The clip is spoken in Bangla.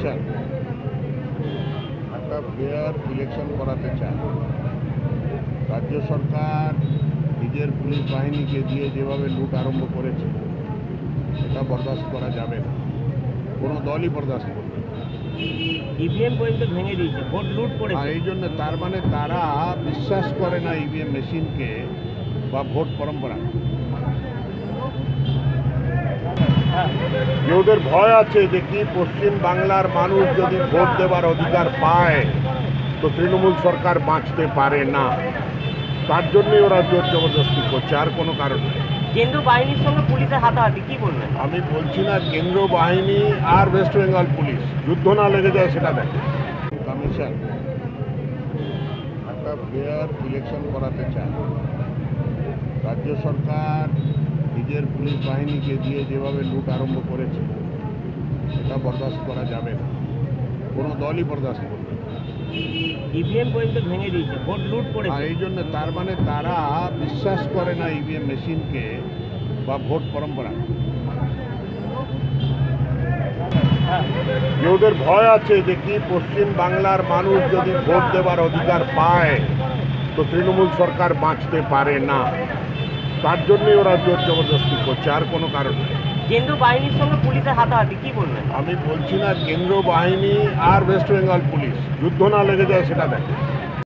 কমিশন একটা ফেয়ার ইলেকশন করাতে চায়। রাজ্য সরকার নিজের পুলিশ বাহিনীকে দিয়ে যেভাবে লুট আরম্ভ করেছে এটা বরদাস্ত করা যাবে না। কোনো দলই বরদাস্ত করবে ইভিএম পর্যন্ত ভেঙে দিয়েছে ভোট লুট এই জন্য তার মানে তারা বিশ্বাস করে না ইভিএম মেশিনকে বা ভোট পরম্পরা। ওদের ভয় আছে যে কি পশ্চিম বাংলার মানুষ যদি ভোট দেবার অধিকার পায় তো তৃণমূল সরকার বাঁচতে পারে না। তার জন্যই ওরা জোর জবরদস্তি করছে আর কোনো কারণ নেই। কেন্দ্র বাহিনীর সঙ্গে পুলিশের হাতাহাতি কি বলবেন? আমি বলছি না কেন্দ্র বাহিনী আর ওয়েস্ট বেঙ্গল পুলিশ যুদ্ধ না লেগে যায় সেটা দেখে। কমিশন একটা ফেয়ার ইলেকশন করাতে চায়। রাজ্য সরকার নিজের পুলিশ বাহিনীকে দিয়ে যেভাবে লুট আরম্ভ করেছে এটা বরদাস্ত করা যাবে না। কোনো দলই বরদাস্ত করবে না। ইভিএম পর্যন্ত ভেঙে দিয়েছে ভোট লুট আর করেছে এই জন্য তার মানে তারা বিশ্বাস করে না ইভিএম মেশিনকে বা ভোট পরম্পরা। যে ওদের ভয় আছে যে কি পশ্চিম বাংলার মানুষ যদি ভোট দেবার অধিকার পায় তো তৃণমূল সরকার বাঁচতে পারে না। তার জন্যই ওরা জোর জবরদস্তি করছে আর কোনো কারণ নেই। কেন্দ্র বাহিনীর সঙ্গে পুলিশের হাতাহাতি কি বলবেন? আমি বলছি না কেন্দ্র বাহিনী আর ওয়েস্ট বেঙ্গল পুলিশ যুদ্ধ না লেগে যায় সেটা দেখে।